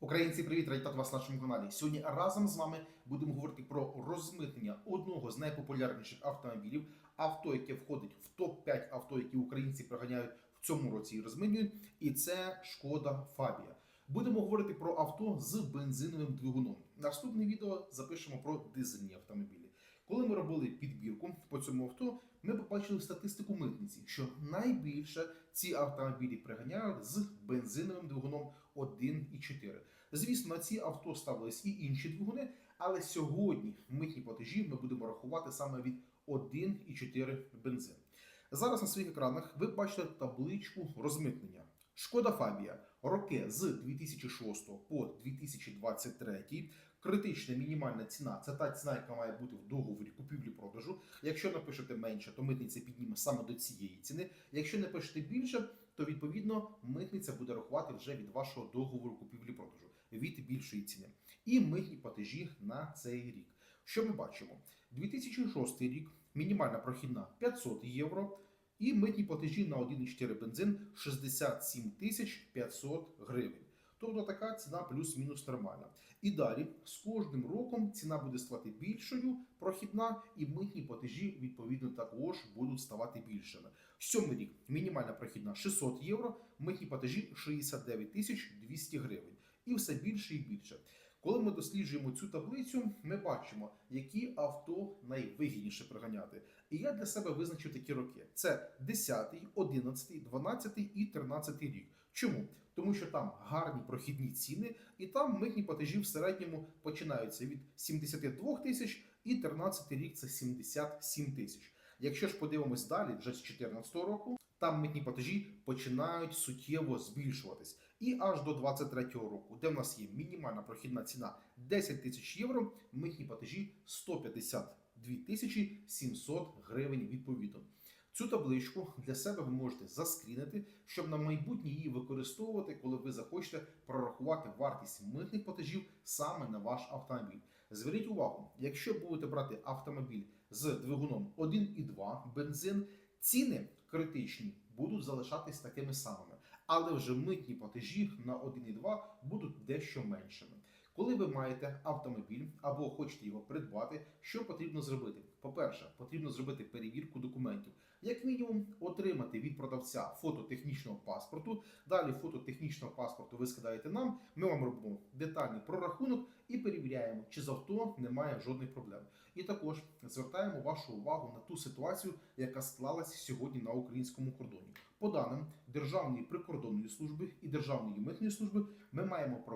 Українці, привіт! Радітат вас на нашому каналі. Сьогодні разом з вами будемо говорити про розмитнення одного з найпопулярніших автомобілів, авто, яке входить в топ-5 авто, які українці приганяють в цьому році і розмитнюють. І це шкода Фабія. Будемо говорити про авто з бензиновим двигуном. Наступне відео запишемо про дизельні автомобілі. Коли ми робили підбірку по цьому авто, ми побачили статистику митниці, що найбільше ці автомобілі приганяють з бензиновим двигуном 1,4. Звісно, на ці авто ставились і інші двигуни, але сьогодні митні платежі ми будемо рахувати саме від 1,4 бензин. Зараз на своїх екранах ви бачите табличку розмитнення. Шкода Фабія роки з 2006 по 2023. Критична мінімальна ціна це та ціна, яка має бути в договорі купівлі-продажу. Якщо напишете менше, то митниця підніме саме до цієї ціни. Якщо напишете більше, то відповідно митниця буде рахувати вже від вашого договору купівлі-продажу від більшої ціни. І митні платежі на цей рік. Що ми бачимо? 2006 рік мінімальна прохідна 500 євро. І митні платежі на 1,4 бензин 67 тисяч 500 гривень. Тобто така ціна плюс-мінус нормальна. І далі з кожним роком ціна буде ставати більшою, прохідна, і митні платежі відповідно також будуть ставати більшими. Сьомий рік мінімальна прохідна 600 євро, митні платежі 69 тисяч 200 гривень. І все більше і більше. Коли ми досліджуємо цю таблицю, ми бачимо, які авто найвигідніше приганяти. І я для себе визначив такі роки: це 10, 11, 12 і 13 рік. Чому? Тому що там гарні прохідні ціни, і там митні платежі в середньому починаються від 72 тисяч, і 13 рік це 77 тисяч. Якщо ж подивимось далі, вже з 2014 року, там митні платежі починають суттєво збільшуватись. І аж до 23-го року, де в нас є мінімальна прохідна ціна 10 тисяч євро, митні платежі 152 тисячі 700 гривень відповідно. Цю табличку для себе ви можете заскрінити, щоб на майбутнє її використовувати, коли ви захочете прорахувати вартість митних платежів саме на ваш автомобіль. Зверніть увагу, якщо будете брати автомобіль з двигуном 1,2 бензин, ціни критичні будуть залишатись такими самими, але вже митні платежі на 1,2 будуть дещо меншими. Коли ви маєте автомобіль або хочете його придбати, що потрібно зробити? По-перше, потрібно зробити перевірку документів. Як мінімум, отримати від продавця фото технічного паспорту. Далі фото технічного паспорту ви скидаєте нам. Ми вам робимо детальний прорахунок і перевіряємо, чи з авто немає жодних проблем. І також звертаємо вашу увагу на ту ситуацію, яка склалась сьогодні на українському кордоні. По даним Державної прикордонної служби і Державної митної служби, ми маємо проблему.